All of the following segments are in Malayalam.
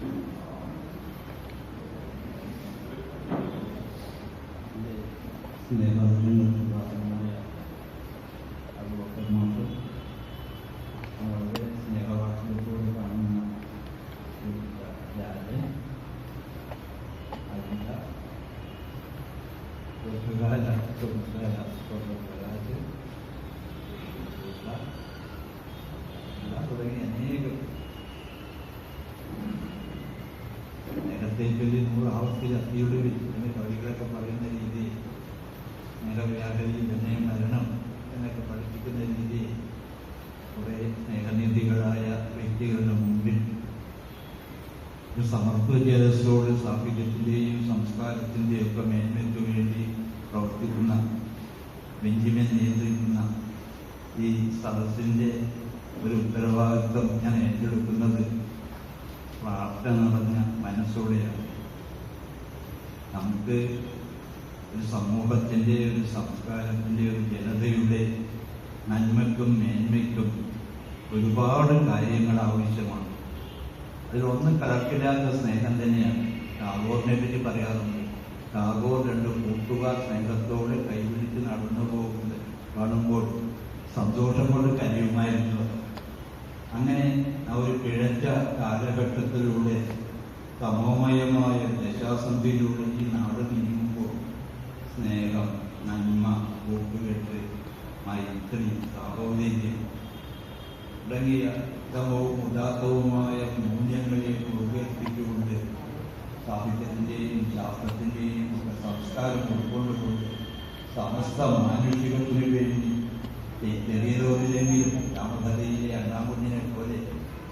ですね、まず14 അത്തിയുടെ എന്ന് കവികളൊക്കെ പറയുന്ന രീതി സ്നേഹവ്യാഹരി തന്നെ മരണം എന്നൊക്കെ പഠിപ്പിക്കുന്ന രീതി കുറെ സ്നേഹനിധികളായ വ്യക്തികളുടെ മുമ്പിൽ ഒരു സമത്വ ജലസോട് സാഹിത്യത്തിന്റെയും സംസ്കാരത്തിന്റെയും ഒക്കെ മേന്മയ്ക്ക് വേണ്ടി പ്രവർത്തിക്കുന്ന ബെഞ്ചിമൻ നിയന്ത്രിക്കുന്ന ഈ സദസ്സിന്റെ ഒരു ഉത്തരവാദിത്വം ഞാൻ ഏറ്റെടുക്കുന്നത് പ്രാർത്ഥന നിറഞ്ഞ മനസ്സോടെയാണ്. നമുക്ക് ഒരു സമൂഹത്തിന്റെ ഒരു സംസ്കാരത്തിന്റെ ഒരു ജനതയുടെ നന്മയ്ക്കും മേന്മയ്ക്കും ഒരുപാട് കാര്യങ്ങൾ ആവശ്യമാണ്. അതിലൊന്നും കലർക്കില്ലാത്ത സ്നേഹം തന്നെയാണ്. ടാഗോറിനെ പറ്റി പറയാറുണ്ട്. ടാഗോർ രണ്ട് കൂട്ടുകാർ സ്നേഹത്തോടെ കൈപിടിച്ച് നടന്നു പോകുന്നത് കാണുമ്പോൾ സന്തോഷം കൊണ്ട് കരയുമായിരുന്നു. അങ്ങനെ ആ ഒരു കിഴച്ച കാലഘട്ടത്തിലൂടെ തമോമയമായ ദശാസന്ധിയിലൂടെ ഈ നാട് നീങ്ങുമ്പോൾ സ്നേഹം നന്മ കൂട്ടുകെട്ട് മൈത്രി സാഹോദര്യം തുടങ്ങിയ ഉത്തമവും ഉദാത്തവുമായ മൂല്യങ്ങളെ ഉയർത്തിച്ചുകൊണ്ട് സാഹിത്യത്തിന്റെയും ശാസ്ത്രത്തിന്റെയും ഒക്കെ സംസ്കാരം ഉൾക്കൊണ്ടുകൊണ്ട് സമസ്ത മാനുഷികത്തിനു വേണ്ടി. ചെറിയ തോതിലെങ്കിലും രാമഭദ്രയിലെ അണ്ണാമുണ്ണിനെ പോലെ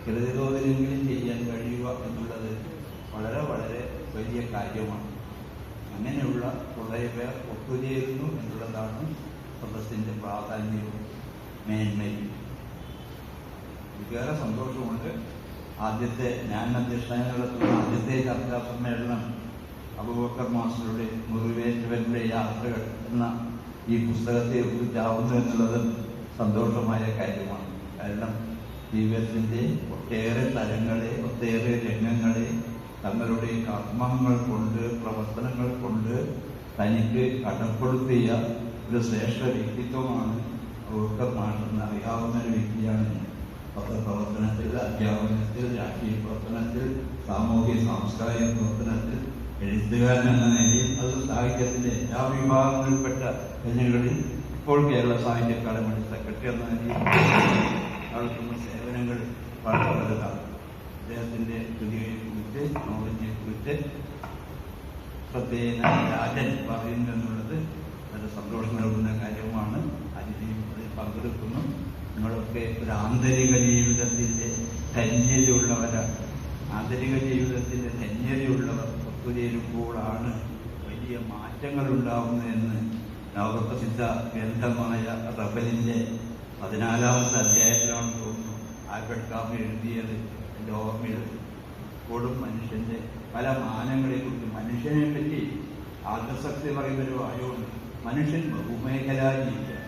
ചെറിയ തോതിലെങ്കിലും ചെയ്യാൻ കഴിയുക എന്നുള്ളത് വളരെ വളരെ വലിയ കാര്യമാണ്. അങ്ങനെയുള്ള കുറേ പേർ ഒത്തുചേരുന്നു എന്നുള്ളതാണ് സദസ്സിന്റെ പ്രാധാന്യവും മേന്മയും. എനിക്കേറെ സന്തോഷമുണ്ട്. ആദ്യത്തെ ഞാൻ അധ്യക്ഷനായി ആദ്യത്തെ ചർച്ചാ സമ്മേളനം അബൂബക്കർ മാസ്റ്ററുടെ മുറിവേറ്റവന്റെ യാത്രകൾ എന്ന ഈ പുസ്തകത്തെ കുറിച്ചാവുന്നു എന്നുള്ളത് സന്തോഷമായ കാര്യമാണ്. കാരണം ജീവിതത്തിന്റെ ഒട്ടേറെ തലങ്ങളെ ഒട്ടേറെ രംഗങ്ങളെ തങ്ങളുടെ കർമ്മങ്ങൾ കൊണ്ട് പ്രവർത്തനങ്ങൾ കൊണ്ട് തനിക്ക് കടപ്പെടുത്തിയ ഒരു ശ്രേഷ്ഠ വ്യക്തിത്വമാണ് അബൂബക്കർ മാഷെന്ന് അറിയാവുന്ന ഒരു വ്യക്തിയാണ് പത്രപ്രവർത്തനത്തിൽ അധ്യാപനത്തിൽ രാഷ്ട്രീയ പ്രവർത്തനത്തിൽ സാമൂഹ്യ സാംസ്കാരിക പ്രവർത്തനത്തിൽ എഴുത്തുകാരൻ എന്ന നിലയിൽ അത് സാഹിത്യത്തിന്റെ എല്ലാ വിഭാഗങ്ങളിൽപ്പെട്ട ജനങ്ങളിൽ ഇപ്പോൾ കേരള സാഹിത്യ അക്കാദമിയുടെ സെക്രട്ടറി എന്ന നിലയിൽ നടത്തുന്ന സേവനങ്ങൾ വളരെ വലുതാണ് അദ്ദേഹത്തിന്റെ കൃതിയെ കുറിച്ച് കുറിച്ച് പ്രത്യേക രാജൻ പറയുന്നു എന്നുള്ളത് വളരെ സന്തോഷം നൽകുന്ന കാര്യമാണ് അതിനെയും അതിൽ പങ്കെടുക്കുന്നു. നിങ്ങളൊക്കെ ഒരു ആന്തരിക ജീവിതത്തിന്റെ ധന്യതയുള്ളവരാണ്. ആന്തരിക ജീവിതത്തിന്റെ ധന്യതയുള്ളവർ ഒത്തുചേരുമ്പോഴാണ് വലിയ മാറ്റങ്ങൾ ഉണ്ടാവുന്നതെന്ന് നവപ്രസിദ്ധ ഗ്രന്ഥമായ റബലിന്റെ പതിനാലാമത്തെ അധ്യായത്തിലാണ് തോന്നുന്നു. ആൽബർട്ട് കാമി എഴുതിയത് എന്റെ ഓർമ്മയിൽ ഇപ്പോഴും മനുഷ്യന്റെ പല മാനങ്ങളെ കുറിച്ച് മനുഷ്യനെ പറ്റി ആദർശക്തി പറയുന്നൊരു വായുണ്ട് മനുഷ്യൻ ബഹുമേഖലാ ജീവിതം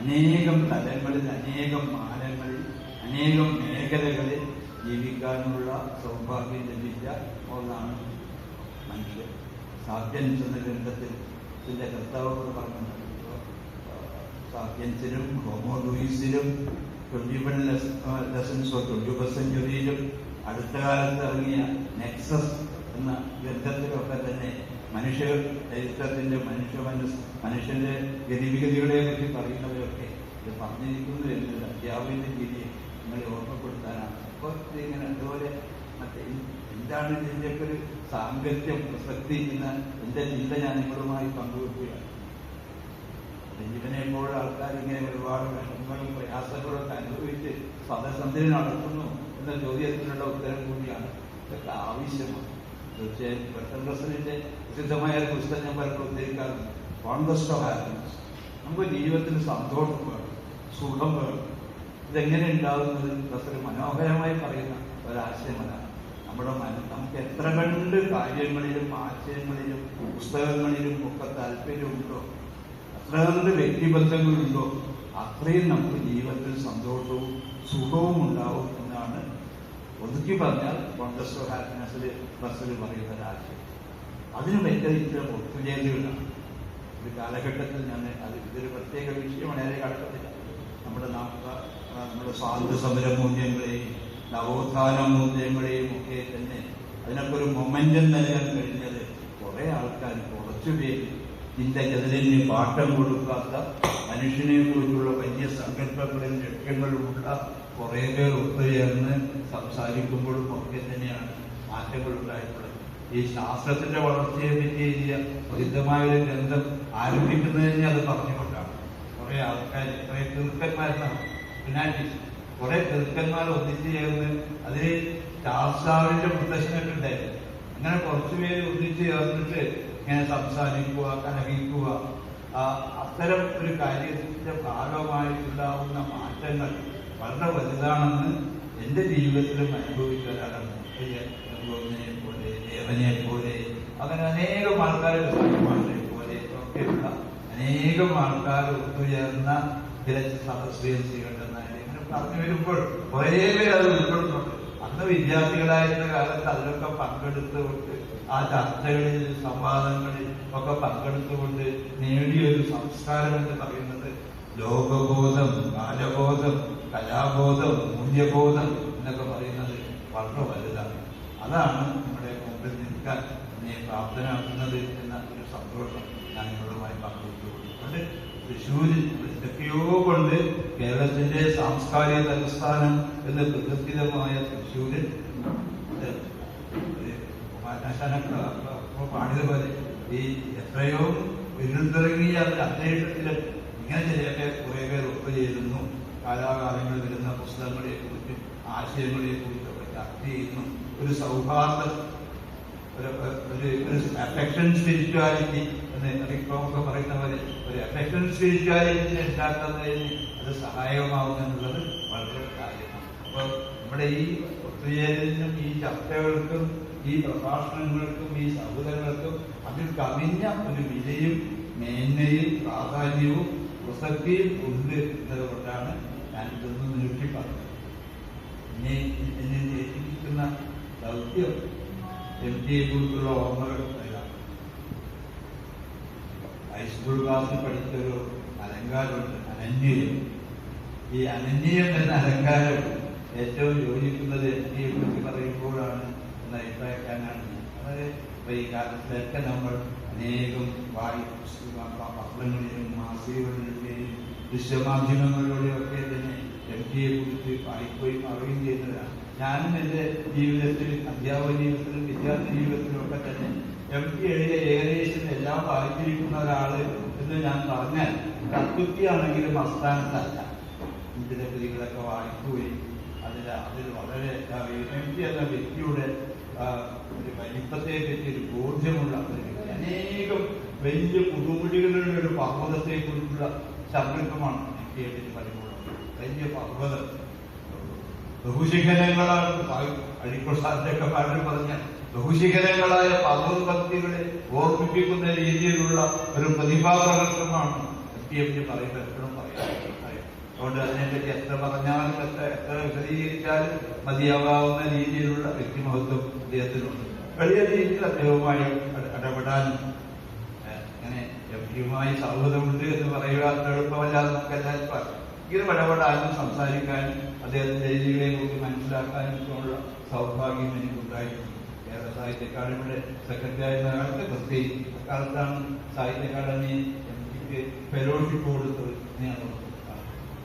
അനേകം തലങ്ങളിൽ അനേകം മാനങ്ങളിൽ അനേകം മേഖലകളിൽ ജീവിക്കാനുള്ള സൗഭാഗ്യം ലഭിച്ച ഒന്നാണ് മനുഷ്യൻ. സാധ്യൻസ് എന്ന ഗ്രന്ഥത്തിൽ ഇതിന്റെ കർത്താവ് പറഞ്ഞിട്ടുണ്ട്. സാധ്യൻസിലും Homo ലൂയിസിലും twenty one lessons twenty first സെഞ്ചുറിയിലും അടുത്ത കാലത്ത് ഇറങ്ങിയ നെക്സസ് എന്ന ഗ്രന്ഥത്തിലൊക്കെ തന്നെ മനുഷ്യ ചരിത്രത്തിന്റെ മനുഷ്യ മനസ് മനുഷ്യന്റെ ഗതിവിഗതികളെ പറ്റി പറയുന്നവരൊക്കെ ഇത് പറഞ്ഞിരിക്കുന്നു എന്നത് അധ്യാപകന്റെ രീതിയിൽ നിങ്ങളെ ഓർമ്മപ്പെടുത്താനാണ്. അപ്പോൾ ഇതിങ്ങനെ അതുപോലെ മറ്റേ എന്താണ് ഇതിന്റെയൊക്കെ ഒരു സാങ്കത്യം പ്രസക്തി എന്ന എന്റെ ചിന്ത ഞാൻ നിങ്ങളുമായി പങ്കുവെക്കുകയാണ്. ജീവനെ ഇപ്പോൾ ആൾക്കാർ ഇങ്ങനെ ഒരുപാട് വിഷമങ്ങളും പ്രയാസങ്ങളൊക്കെ അനുഭവിച്ച് സദസന്ധി നടത്തുന്നു എന്ന ചോദ്യത്തിനുള്ള ഉത്തരം കൂടിയാണ്. ഇതൊക്കെ ആവശ്യമാണ്. തീർച്ചയായും പെട്ടെന്ന് പ്രസിഡന്റ് പ്രസിദ്ധമായ ഒരു പുസ്തകം ഞാൻ പലപ്പോഴും ഉദ്ദേശിക്കാറുണ്ട് കോൺഗ്രസ്റ്റ് ഓഫ് ഹാപ്പിനെസ് നമുക്ക് ജീവിതത്തിൽ സന്തോഷം വേണം സുഖം വേണം. ഇതെങ്ങനെ ഉണ്ടാകുന്നത്? പ്രസിഡന്റ് മനോഹരമായി പറയുന്ന ഒരാശയമല്ല. നമ്മുടെ മന നമുക്ക് എത്ര കണ്ട് കാര്യങ്ങളിലും ആശയങ്ങളിലും പുസ്തകങ്ങളിലും ഒക്കെ താല്പര്യമുണ്ടോ? എത്ര കണ്ട് വ്യക്തിബന്ധങ്ങളുണ്ടോ? അത്രയും നമുക്ക് ജീവിതത്തിൽ സന്തോഷവും സുഖവും ഉണ്ടാവും. ഒതുക്കി പറഞ്ഞാൽ കോൺഗ്രസ് ഓഫ് ഹാപ്പിനെസ്സിൽ ബസ്സിൽ പറയുന്ന ഒരാശയം അതിന് ഭയങ്കര ഇത്തരം ഒത്തുചേരുകയാണ് ഒരു കാലഘട്ടത്തിൽ ഞാൻ അത് ഇതൊരു പ്രത്യേക വിഷയമാണ്. ഏറെ കടക്കത്തില്ല. നമ്മുടെ നമ്മുടെ സ്വാതന്ത്ര്യ സമര മൂല്യങ്ങളെയും നവോത്ഥാന മൂല്യങ്ങളെയും ഒക്കെ തന്നെ അതിനൊക്കെ ഒരു മൊമെന്റം നൽകാൻ കഴിഞ്ഞത് കുറെ ആൾക്കാർ കുറച്ചുപേര് ചിന്തക്കെതിരെ പാഠം കൊടുക്കാത്ത മനുഷ്യനെ കുറിച്ചുള്ള വലിയ സങ്കല്പങ്ങളും ലക്ഷ്യങ്ങളുമുള്ള കുറെ പേർ ഒത്തുചേർന്ന് സംസാരിക്കുമ്പോഴും ഒക്കെ തന്നെയാണ് മാറ്റങ്ങൾ ഉണ്ടായിട്ടുള്ളത്. ഈ ശാസ്ത്രത്തിന്റെ വളർച്ചയെ പറ്റി എഴുതിയ പ്രസിദ്ധമായ ഒരു ഗ്രന്ഥം ആരംഭിക്കുന്നതിന് അത് പറഞ്ഞുകൊണ്ടാണ്. കുറെ ആൾക്കാർ കുറെ തീർക്കന്മാരെന്നാണ് ഫിനാറ്റിക്സ് കുറെ തീർക്കന്മാർ ഒന്നിച്ചു ചേർന്ന് അതിൽ ശാസ്ത്രാവിന്റെ മുത്തശ്ശനൊക്കെ ഉണ്ടായിരുന്നു. അങ്ങനെ കുറച്ചുപേര് ഒന്നിച്ചു ചേർന്നിട്ട് ഇങ്ങനെ സംസാരിക്കുക കലഹിക്കുക അത്തരം ഒരു കാര്യത്തിന്റെ ഭാഗമായിട്ടുണ്ടാവുന്ന മാറ്റങ്ങൾ വളരെ വലുതാണെന്ന് എന്റെ ജീവിതത്തിലും അനുഭവിച്ച ഒരാളാണ് പോലെ ദേവനെ പോലെ അങ്ങനെ അനേകം ആൾക്കാർ സായിമാരെ പോലെ ഒക്കെയുള്ള അനേകം ആൾക്കാർ ഒത്തുചേർന്ന ചില സദസ്സുകണ്ടെന്ന ഇങ്ങനെ പറഞ്ഞു വരുമ്പോൾ ഒരേ പേര് അത് ഉൾപ്പെടുന്നുണ്ട്. അന്ന് വിദ്യാർത്ഥികളായിരുന്ന കാലത്ത് അതിലൊക്കെ പങ്കെടുത്തുകൊണ്ട് ആ ചർച്ചകളിൽ സംവാദങ്ങളിൽ ഒക്കെ പങ്കെടുത്തുകൊണ്ട് നേടിയൊരു സംസ്കാരം എന്ന് പറയുന്നത് ലോകബോധം കാലബോധം കലാബോധം മൂല്യബോധം എന്നൊക്കെ പറയുന്നത് വളരെ വലുതാണ്. അതാണ് നമ്മുടെ മുമ്പിൽ നിൽക്കാൻ എന്നെ പ്രാപ്തനാക്കുന്നത് എന്ന ഒരു സന്തോഷം ഞാൻ നിങ്ങളുമായി പങ്കുവെച്ചുകൊണ്ട് തൃശ്ശൂരിൽ എന്തൊക്കെയോ കൊണ്ട് കേരളത്തിന്റെ സാംസ്കാരിക തലസ്ഥാനം എന്ന് പ്രകൃതിതമായ തൃശ്ശൂരിൽ പാടിയതുപോലെ ഈ എത്രയോ വിരുന്നിറങ്ങിയ അദ്ദേഹത്തിൽ ഇങ്ങനെ ചിലയൊക്കെ കുറെ പേർ ഒപ്പ് ചെയ്യുന്നു. കാലാകാലങ്ങളിൽ വരുന്ന പുസ്തകങ്ങളെ കുറിച്ചും ആശയങ്ങളെ കുറിച്ചും ഒക്കെ ചർച്ച ചെയ്യുന്നു. ഒരു സൗഹാർദ്ദം ഒരു അഫെക്ഷൻ സ്പിരിച്വാലിറ്റി എന്ന് റിക്രോമൊക്കെ പറയുന്ന പോലെ ഒരു എഫക്റ്റൻ സ്വീകാര്യത്തിന് ഉണ്ടാക്കുന്നതിന് അത് സഹായകമാവുമെന്നുള്ളത് വളരെ കാര്യമാണ്. അപ്പോൾ നമ്മുടെ ഈ ഒത്തുചേരലിനും ഈ ചർച്ചകൾക്കും ഈ പ്രഭാഷണങ്ങൾക്കും ഈ സൗഹൃദങ്ങൾക്കും അതിൽ കവിഞ്ഞ ഒരു വിലയും മേന്മയും പ്രാധാന്യവും പ്രസക്തിയും ഉണ്ട് എന്നതുകൊണ്ടാണ് ഞാൻ ഇതൊന്നും നീട്ടി പറഞ്ഞത്. എന്നെ എന്നെ ഏൽപ്പിക്കുന്ന ദൗത്യം എം ടിയെ കുറിച്ചുള്ള ഓർമ്മകൾ എല്ലാം ഹൈസ്കൂൾ ക്ലാസ്സിൽ പഠിച്ചൊരു അലങ്കാരമുണ്ട് അനന്യം ഈ അനന്യം എന്ന അലങ്കാരം ഏറ്റവും യോജിക്കുന്നത് എന്നെ കുറിച്ച് പറയുമ്പോഴാണ് എന്ന അഭിപ്രായക്കാരനാണ്. വളരെ ഈ കാലത്തിലൊക്കെ നമ്മൾ അനേകം വായു പത്രങ്ങളിലും മാസികകളിലൂടെയും ദൃശ്യമാധ്യമങ്ങളിലൂടെയും ഒക്കെ തന്നെ എം ടിയെ കുറിച്ച് വായിക്കുകയും അറിയുകയും ചെയ്യുന്നതാണ് ഞാനും എന്റെ ജീവിതത്തിൽ അധ്യാപക ജീവിതത്തിലും വിദ്യാർത്ഥി ജീവിതത്തിലും ഒക്കെ തന്നെ എം പി എഴുതിയ ഏകദേശം എല്ലാം പാലിച്ചിരിക്കുന്ന ഒരാൾ എന്ന് ഞാൻ പറഞ്ഞാൽ തത്വത്തിയാണെങ്കിലും അസ്ഥാനത്തല്ല ഇതിന്റെ കൃതികളൊക്കെ വായിക്കുകയും അതിൽ അതിൽ വളരെ എം പി എന്ന വ്യക്തിയുടെ ഒരു വലിപ്പത്തെ പറ്റി ഒരു ബോധ്യമുള്ള അനേകം വലിയ പുതുമുടികളുടെ ഒരു പർവതത്തെ കുറിച്ചുള്ള സങ്കല്പമാണ് എം വലിയ പർവതം ബഹുശിഖരങ്ങളാണ് അഴിപ്രസാദിന്റെ പാട്ടിൽ പറഞ്ഞ ബഹുശിഖരങ്ങളായ ഭക്തികളെ ഓർമ്മിപ്പിക്കുന്ന രീതിയിലുള്ള ഒരു പ്രതിഭാപ്രകർത്തമാണ് എസ് പി എഫ് പറയുന്നത്. എപ്പോഴും പറയാം അതുകൊണ്ട് അതിനെപ്പറ്റി എത്ര പറഞ്ഞാലും എത്ര എത്ര വിശദീകരിച്ചാലും മതിയാവാവുന്ന രീതിയിലുള്ള വ്യക്തിമഹത്വം അദ്ദേഹത്തിനുണ്ട്. വലിയ രീതിയിൽ അദ്ദേഹവുമായി ഇട- ഇടപെടാനും അങ്ങനെ എം പിയുമായി സൗഹൃദമുണ്ട് എന്ന് പറയുക എളുപ്പമല്ലാതെ നമുക്ക് എല്ലാവരും ഇങ്ങനെ ഇടപെടാനും സംസാരിക്കാനും അദ്ദേഹത്തിന്റെ രീതികളെ കുറിച്ച് മനസ്സിലാക്കാനും ഒക്കെയുള്ള സൗഭാഗ്യം എനിക്കുണ്ടായിട്ടുണ്ട്. കേരള സാഹിത്യ അക്കാദമിയുടെ സെക്രട്ടറി ആയിരുന്ന കാലത്ത് പ്രത്യേകിച്ച്. അക്കാലത്താണ് സാഹിത്യ അക്കാദമി എനിക്ക് ഫെലോഷിപ്പ് കൊടുത്തത് ഞാൻ.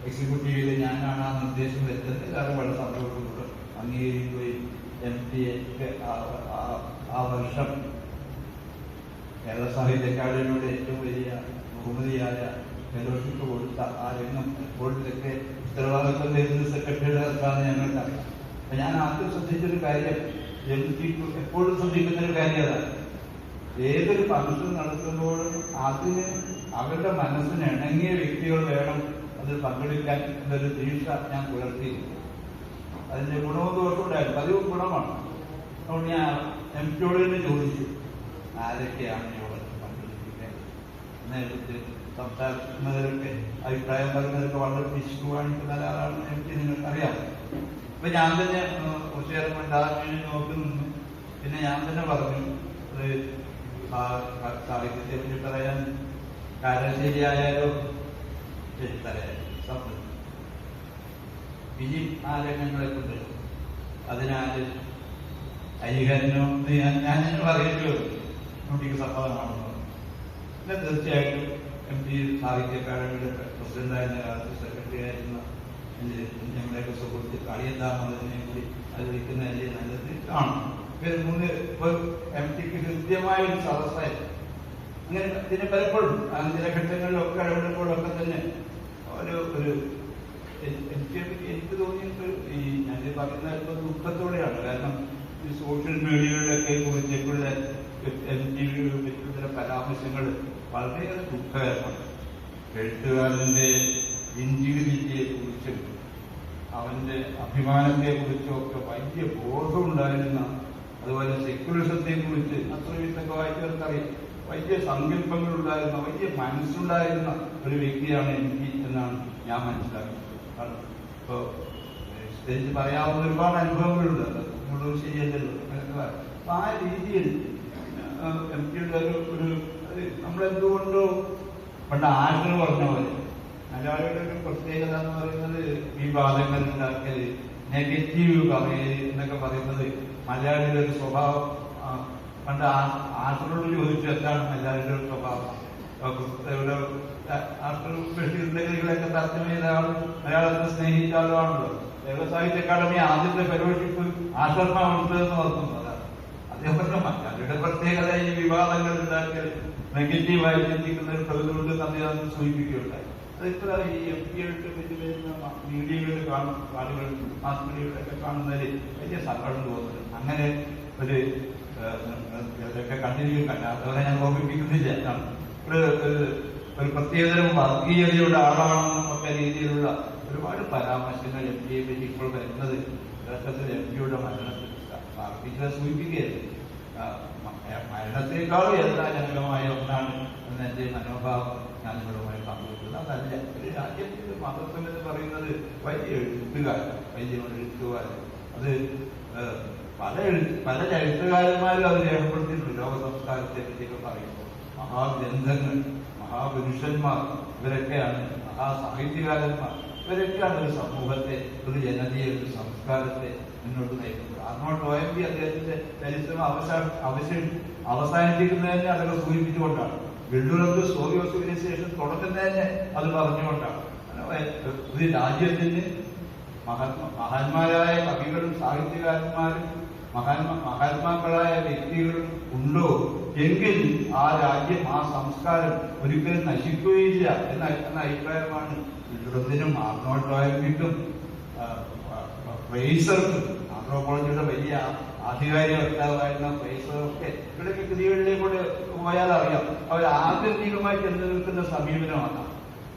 എക്സിക്യൂട്ടീവിൽ ഞാനാണ് ആ നിർദ്ദേശം വരുത്തത് എല്ലാവരും വളരെ സന്തോഷത്തോടെ അംഗീകരിക്കുകയും എം പി ആ വർഷം കേരള സാഹിത്യ അക്കാദമിയുടെ ഏറ്റവും വലിയ ബഹുമതിയായ ഫെലോഷിപ്പ് കൊടുത്ത ആ രംഗം എപ്പോഴും ഇതൊക്കെ ഉത്തരവാദിത്വം തരുന്ന സെക്രട്ടറിയുടെ ഞങ്ങൾക്കറിയാം. ഞാൻ ആദ്യം ശ്രദ്ധിച്ചൊരു കാര്യം. പിക്ക് എപ്പോഴും ശ്രദ്ധിക്കുന്ന ഒരു കാര്യത ഏതൊരു ഫംഗ്ഷൻ നടത്തുമ്പോഴും അതിന് അവരുടെ മനസ്സിന് ഇണങ്ങിയ വ്യക്തികൾ വേണം അതിൽ പങ്കെടുക്കാൻ എന്നൊരു ദീക്ഷ ഞാൻ പുലർത്തിയിരുന്നു അതിന്റെ ഗുണവും ദോഷവും ഉണ്ടായിരുന്നു പതിവ് ഗുണമാണ്. അതുകൊണ്ട് ഞാൻ എം പിയോട് തന്നെ ചോദിച്ചു ആരൊക്കെയാണ് യോഗത്തിൽ പങ്കെടുപ്പിക്കേണ്ടത് നേരത്തെ അഭിപ്രായം പറയുന്നവരൊക്കെ വളരെ കാണിക്കുന്ന ഒരാളാണ് എനിക്ക് നിങ്ങൾക്കറിയാം. അപ്പൊ ഞാൻ തന്നെ ഉണ്ടാകാൻ വേണ്ടി നോക്കി നിന്ന് പിന്നെ ഞാൻ തന്നെ പറഞ്ഞു സാഹിത്യത്തെ പറ്റി പറയാൻ കാരശ്ശേരിയായാലോ ശരി പറയാം സമ്മതം ഇനി ആ രംഗങ്ങളെ കൊണ്ട് അതിനാൽ അരിഹരനോ ഞാൻ ഞാൻ പറയല്ലോ കുട്ടിക്ക് സമ്മതമാണെന്ന് പറഞ്ഞു. പിന്നെ തീർച്ചയായിട്ടും എം പി സാഹിത്യ അക്കാദമിയുടെ പ്രസിഡന്റായിരുന്ന കാലത്ത് സെക്രട്ടറി ആയിരുന്ന എന്റെ ഞങ്ങളുടെയൊക്കെ സുഹൃത്ത് കളിയന്താമതിനെ കൂടി അത് വിളിക്കുന്നതല്ലേ നല്ലത് ഇവർ മൂന്ന് എം ടിക്ക് ഹൃദ്യമായ ഒരു സദസ്സായിരുന്നു അങ്ങനെ ഇതിനെ പലപ്പോഴും ചില ഘട്ടങ്ങളിലൊക്കെ ഇടപെടുമ്പോഴൊക്കെ തന്നെ ഒരു ഒരു എനിക്ക് എനിക്ക് തോന്നിയത് ഈ ഞാൻ പറയുന്ന ഇപ്പൊ ദുഃഖത്തോടെയാണ്. കാരണം ഈ സോഷ്യൽ മീഡിയകളിലൊക്കെ കുറിച്ച് ഇപ്പോഴുള്ള എം ടി വിയുടെ പറ്റിയുള്ള പരാമർശങ്ങൾ വളരെയേറെ ദുഃഖകരമാണ്. എഴുത്തുകാരന്റെ ഇൻഡിവിജ്വലിറ്റിയെ കുറിച്ചും അവന്റെ അഭിമാനത്തെ കുറിച്ചും ഒക്കെ വലിയ ബോധമുണ്ടായിരുന്ന അതുപോലെ സെക്യുലറിസത്തെ കുറിച്ച് അത്രയൊക്കെ വായിച്ചവർക്കറിയാം വലിയ സങ്കല്പങ്ങൾ ഉണ്ടായിരുന്ന വലിയ മനസ്സുണ്ടായിരുന്ന ഒരു വ്യക്തിയാണ് എനിക്ക് എന്നാണ് ഞാൻ മനസ്സിലാക്കുന്നത്. കാരണം ഇപ്പോ സ്റ്റേജിൽ പറയാവുന്ന ഒരുപാട് അനുഭവങ്ങളുണ്ട്. നമ്മളൊരു ശരിയല്ലല്ലോ. അപ്പൊ ആ രീതിയിൽ എം. പിയുടെ ഒരു നമ്മളെന്തുകൊണ്ടോ പണ്ട് ആഗ്രഹം പറഞ്ഞ പോലെ മലയാളിയുടെ ഒരു പ്രത്യേകത എന്ന് പറയുന്നത് വിവാദങ്ങൾ ഉണ്ടാക്കൽ നെഗറ്റീവ് പറയൽ എന്നൊക്കെ പറയുന്നത് മലയാളിയുടെ ഒരു സ്വഭാവം. പണ്ട് ആർട്ടറോട് ചോദിച്ചു എന്താണ് മലയാളിയുടെ ഒരു സ്വഭാവം? ഇവിടെ ആശുപത്രി ബഷീറിന്റെ മലയാളത്തെ സ്നേഹിച്ച കേരള സാഹിത്യ അക്കാദമി ആദ്യത്തെ പരിപാടിക്ക് ആശ്രമ ഉണ്ടെന്ന് ഓർക്കുന്നു. അദ്ദേഹത്തിന്റെ അതേപോലെ മലയാളിയുടെ പ്രത്യേകത ഈ വിവാദങ്ങൾ ഉണ്ടാക്കൽ നെഗറ്റീവായി ചിന്തിക്കുന്ന ഒരു പ്രകൃതി തന്നെ സൂചിപ്പിക്കുകയുണ്ടായി. അതിപ്പോൾ ഈ എം പി ആയിട്ട് വലിയ വരുന്ന മീഡിയകളിൽ കാണും ആളുകൾ മാസ് മീഡിയകളിലൊക്കെ കാണുന്നതിൽ വലിയ സങ്കടം തോന്നുന്നു. അങ്ങനെ ഒരു ഇതൊക്കെ കണ്ടിന്യൂ കണ്ട അതുപോലെ ഞാൻ ഓർമ്മിപ്പിക്കുന്നില്ല. ഒരു ഒരു- പ്രത്യേകതരം വർഗീയതയുടെ ആളാണെന്നൊക്കെ രീതിയിലുള്ള ഒരുപാട് പരാമർശങ്ങൾ എം പിയെ പറ്റി ഇപ്പോൾ വരുന്നത് യഥാർത്ഥത്തിൽ എം പിയുടെ മരണത്തിൽ വർഗീയത സൂചിപ്പിക്കുകയായിരുന്നു ആ, മ- ജനകമായ ഒന്നാണ് എന്ന എന്റെ മനോഭാവം ഞാൻ നിങ്ങളുമായി പങ്കുവെക്കുന്നത്. അതല്ല മതത്വം എന്ന് പറയുന്നത് വലിയ എഴുത്തുകാരൻ വലിയ എഴുത്തുകാരൻ അത് പല പല ചരിത്രകാരന്മാരും അത് രേഖപ്പെടുത്തിയിട്ടുണ്ട്. ലോക സംസ്കാരത്തെ പറ്റിയൊക്കെ പറയുമ്പോൾ. മഹാഗ്രന്ഥങ്ങൾ മഹാപുരുഷന്മാർ ഇവരൊക്കെയാണ് മഹാസാഹിത്യകാരന്മാർ. ഇവരൊക്കെയാണ് ഒരു സമൂഹത്തെ ഒരു ജനതയെ ഒരു സംസ്കാരത്തെ മുന്നോട്ട് നയിക്കുന്നത്. അർണോട്ട് ഒ എം പി അദ്ദേഹത്തിന്റെ ചരിത്രം അവസാന അവശ അവസാനിപ്പിക്കുന്നതിനെ അതൊക്കെ സൂചിപ്പിച്ചുകൊണ്ടാണ്. വെള്ളുറത്ത് സോവിയോ സിവിലൈസേഷൻ തുടങ്ങുന്നതിനെ അത് പറഞ്ഞുകൊണ്ടാണ്. ഒരു രാജ്യത്തിന് മഹാത്മാ മഹാന്മാരായ കവികളും സാഹിത്യകാരന്മാരും മഹാത്മാ മഹാത്മാക്കളായ വ്യക്തികളും ഉണ്ടോ? എങ്കിൽ ആ രാജ്യം ആ സംസ്കാരം ഒരിക്കലും നശിക്കുകയില്ല എന്ന അഭിപ്രായമാണ് ലുറത്തിനും ആർണോട്ടോയമ്പിക്കും ഫ്രേസർക്കും ആന്ത്രോപോളജിയുടെ വലിയ ആധികാരിക വക്താവായിരുന്ന ഫ്രേസറൊക്കെ ഇവിടേക്ക് കൃതികളിലേക്കൂടെ പോയാൽ അറിയാം അവർ ആത്യന്തികമായി ചെന്ന് നിൽക്കുന്ന സമീപനമാണ്.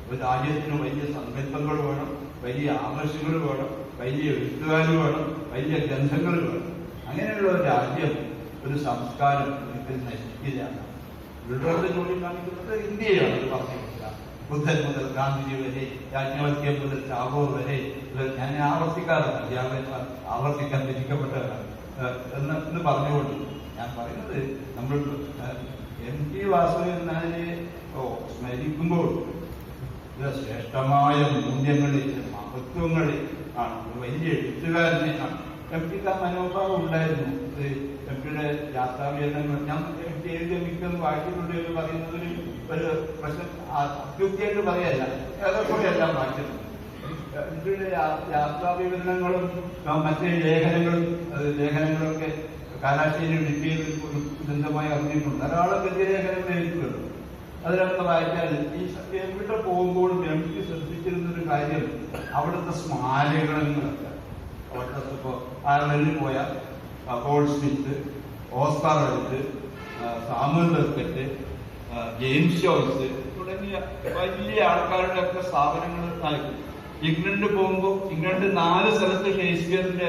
ഒരു രാജ്യത്തിന് വലിയ സങ്കല്പങ്ങൾ വേണം വലിയ ആവശ്യങ്ങൾ വേണം വലിയ എഴുത്തുകാർ വേണം വലിയ ഗ്രന്ഥങ്ങൾ വേണം. അങ്ങനെയുള്ള ഒരു രാജ്യം ഒരു സംസ്കാരം ഒരിക്കലും നശിക്കില്ല. വിടുതൽ ചൂണ്ടിക്കാണിക്കുന്നത് ഇന്ത്യയാണ് ഇത് പറഞ്ഞിട്ടില്ല. ബുദ്ധൻ മുതൽ ഗാന്ധിജി വരെ രാജ്ഞവത്യം മുതൽ ടാഗോർ വരെ ഞാൻ ആവർത്തിക്കാറില്ല അധ്യാപകന്മാർ ആവർത്തിക്കാൻ തിരിക്കപ്പെട്ടവരാണ് എന്ന് പറഞ്ഞുകൊണ്ട് ഞാൻ പറയുന്നത് നമ്മൾ എം ടി വാസുദേവൻ നായരെ സ്മരിക്കുമ്പോൾ ശ്രേഷ്ഠമായ മൂല്യങ്ങളിൽ മഹത്വങ്ങളിൽ ആണ് ഒരു വലിയ എഴുത്തുകാരനെ ആണ് എം പിക്ക് ആ മനോഭാവം ഉണ്ടായിരുന്നു. എം പിയുടെ യാത്രാവിചരണങ്ങൾ ഞാൻ എം പി എഴുതിയ മിക്കതും വായിച്ചിട്ടുണ്ട് എന്ന് പറയുന്നത് ഒരു പ്രശ്നം അത്യുക്തിയായിട്ട് പറയല്ല. ഏതൊക്കെ എല്ലാം വായിച്ചിട്ടുണ്ട് എം പിയുടെ യാത്രാവിവരണങ്ങളും മറ്റേ ലേഖനങ്ങളും ലേഖനങ്ങളൊക്കെ കാലാശ്ശേരി ഡിഗ്രിയിൽ ഒരു ബന്ധമായി അറിഞ്ഞിട്ടുണ്ട് ധാരാളം വലിയ ലേഖനങ്ങൾ എഴുതിയിട്ടുണ്ട്. അതിലൊക്കെ വായിക്കാൻ ഈ എവിടെ പോകുമ്പോഴും എനിക്ക് ശ്രദ്ധിച്ചിരുന്ന ഒരു കാര്യം അവിടുത്തെ സ്മാരകങ്ങളൊക്കെ അവിടുത്തെ ഇപ്പോ അയർലൻഡിൽ പോയ Paul Smith Oscar Wilde Samuel Beckett James Joyce തുടങ്ങിയ വലിയ ആൾക്കാരുടെ ഒക്കെ സ്ഥാപനങ്ങൾ നൽകി ഇംഗ്ലണ്ട് പോകുമ്പോൾ ഇംഗ്ലണ്ട് നാല് സ്ഥലത്ത് ഷേക്സ്പിയറിന്റെ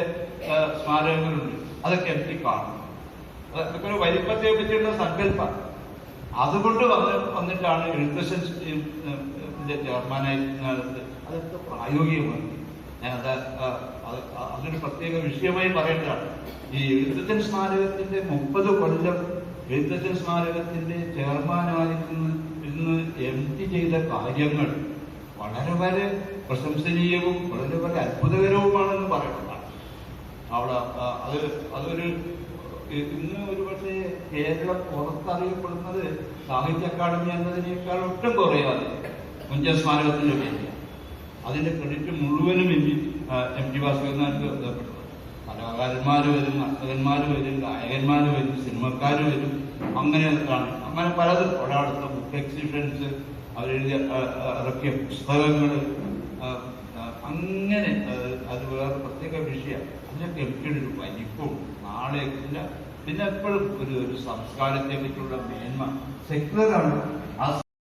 സ്മാരകങ്ങളുണ്ട്. അതൊക്കെ എനിക്ക് കാണും. അതൊക്കെ ഒരു വലിപ്പത്തെ പറ്റിയുള്ള സങ്കല്പം അതുകൊണ്ട് വന്ന് വന്നിട്ടാണ് എഴുത്തച്ഛൻ ചെയർമാനായി അതൊക്കെ പ്രായോഗികമാണ്. ഞാൻ അത് അതൊരു പ്രത്യേക വിഷയമായി പറയേണ്ടതാണ്. ഈ എഴുത്തച്ഛൻ സ്മാരകത്തിന്റെ മുപ്പത് കൊല്ലം എഴുത്തച്ഛൻ സ്മാരകത്തിന്റെ ചെയർമാനായിരുന്നു ഇന്ന് എം ടി ചെയ്ത കാര്യങ്ങൾ വളരെ വളരെ പ്രശംസനീയവും വളരെ വളരെ അത്ഭുതകരവുമാണെന്ന് പറയേണ്ടതാണ് അവിടെ അത് അതൊരു ഇന്ന് ഒരുപക്ഷെ കേരളം പുറത്തറിയപ്പെടുന്നത് സാഹിത്യ അക്കാദമി എന്നതിനേക്കാൾ ഒട്ടും കുറയാതെ കുഞ്ചൻ സ്മാരകത്തിന്റെ പേരില്ല അതിന്റെ ക്രെഡിറ്റ് മുഴുവനും എം ജി എം ജി വാസുദേവനാഥ് ബന്ധപ്പെട്ടത് കലാകാരന്മാർ വരും നർത്തകന്മാർ വരും ഗായകന്മാർ വരും സിനിമക്കാർ വരും. അങ്ങനെ കാണും അങ്ങനെ പലതും. ഒരാളുടെ ബുക്ക് എക്സിബിഷൻസ് അവരെഴുതിയ ഇറക്കിയ പുസ്തകങ്ങൾ അങ്ങനെ അത് വേറെ പ്രത്യേക വിഷയം അതിനൊക്കെ എം പിയുടെ ഇല്ല. പിന്നെ എപ്പോഴും ഒരു ഒരു സംസ്കാരത്തെ പറ്റിയുള്ള മേന്മ സെക്യുലറാണ്